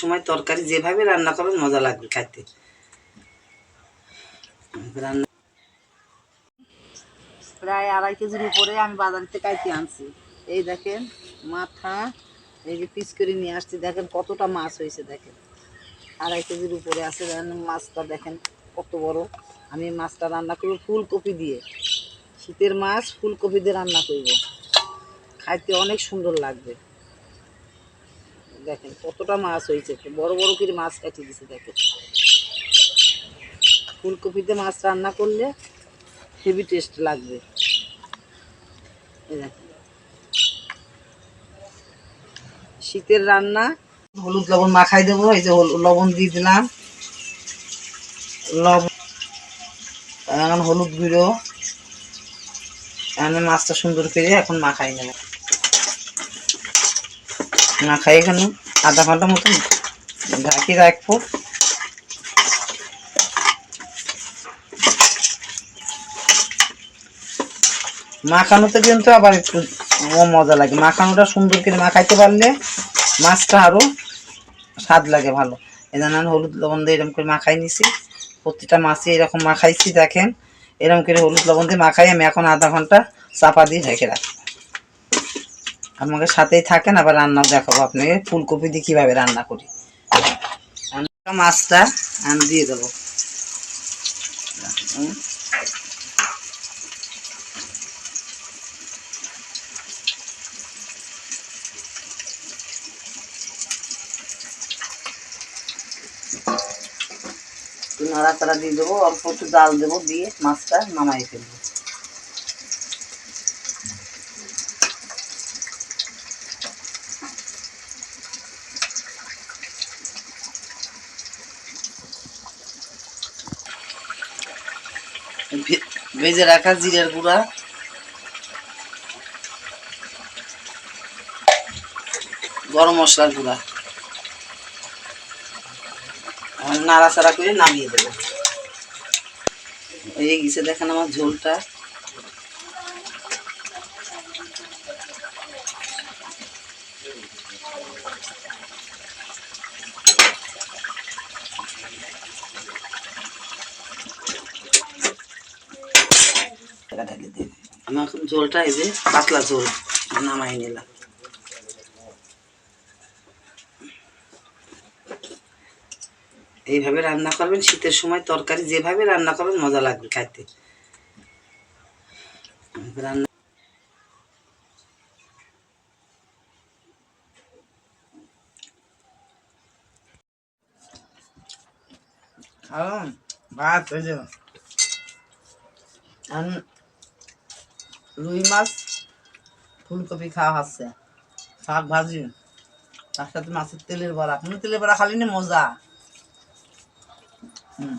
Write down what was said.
সময় তরকারি যেভাবে রান্না করবেন মজা লাগবে খাইতে। রান্না প্রায় আড়াই কেজির উপরে আমি বাজার থেকে কাইতে আনছি। এই দেখেন মাথা, এই যে পিস করে নিয়ে আসছি, দেখেন কতটা মাছ হয়েছে, দেখেন। আড়াই কেজির উপরে আছে, দেখেন মাছটা, দেখেন কত বড়। আমি মাছটা রান্না করব ফুলকপি দিয়ে। শীতের মাছ, ফুলকপি দিয়ে রান্না করব। খাইতে অনেক সুন্দর লাগবে। দেখেন, কতটা মাছ হয়েছে। বড় বড় করে মাছ কাটিয়ে দিছে, দেখেন। ফুলকপিতে মাছ রান্না করলে হেভি টেস্ট লাগবে। শীতের রান্না, হলুদ লবণ মাখাই দেবো, এই যে লবণ দিয়ে দিলাম। লবণ এখন হলুদ গুঁড়ো। মাছটা সুন্দর করে এখন মাখাই নেব। মাখাই এখানে। আধা ঘণ্টা মতন। ঢাকি রাখব। মাখানোতে কিন্তু আবার একটু মজা লাগে। মাখানোটা সুন্দর করে মাখাইতে পারলে মাছটা আরও স্বাদ লাগে ভালো। এই জন্য আমি হলুদ লবণ দিয়ে এরকম করে মাখাই নিছি। প্রতিটা মাছে এরকম মাখাইছি, দেখেন। এরকম করে হলুদ লবণ দিয়ে মাখাই আমি এখন আধা ঘণ্টা চাপা দিয়ে ঢেকে রাখি আমাকে সাথেই থাকেন, আবার রান্নাও দেখাবো আপনাকে। ফুলকপি দিয়ে কীভাবে রান্না করি। মাছটা আমি দিয়ে দেবো। নাড়াচাড়া দিয়ে দেবো, অল্প একটু ডাল দেবো দিয়ে মাছটা নামাই ফেলব। ভেজে রাখা জিরের গুঁড়া। গরম মশলার গুঁড়া। নাড়াচাড়া করে নামিয়ে দেবো। এই গেছে, দেখেন আমার ঝোলটা। টাকা ঢালি দিয়ে আমার এখন ঝোলটা এই যে পাতলা ঝোল নামাই নিলাম। এইভাবে রান্না করবেন শীতের সময় তরকারি যেভাবে রান্না করবেন মজা লাগবে খাইতে। রান্না ভাত ওই যে আন- রুই মাছ, ফুলকপি খাওয়া হচ্ছে, শাক ভাজি, তার সাথে মাছের তেলের বড়া। কোনো তেলের বড়া খালি না, মজা। হুম।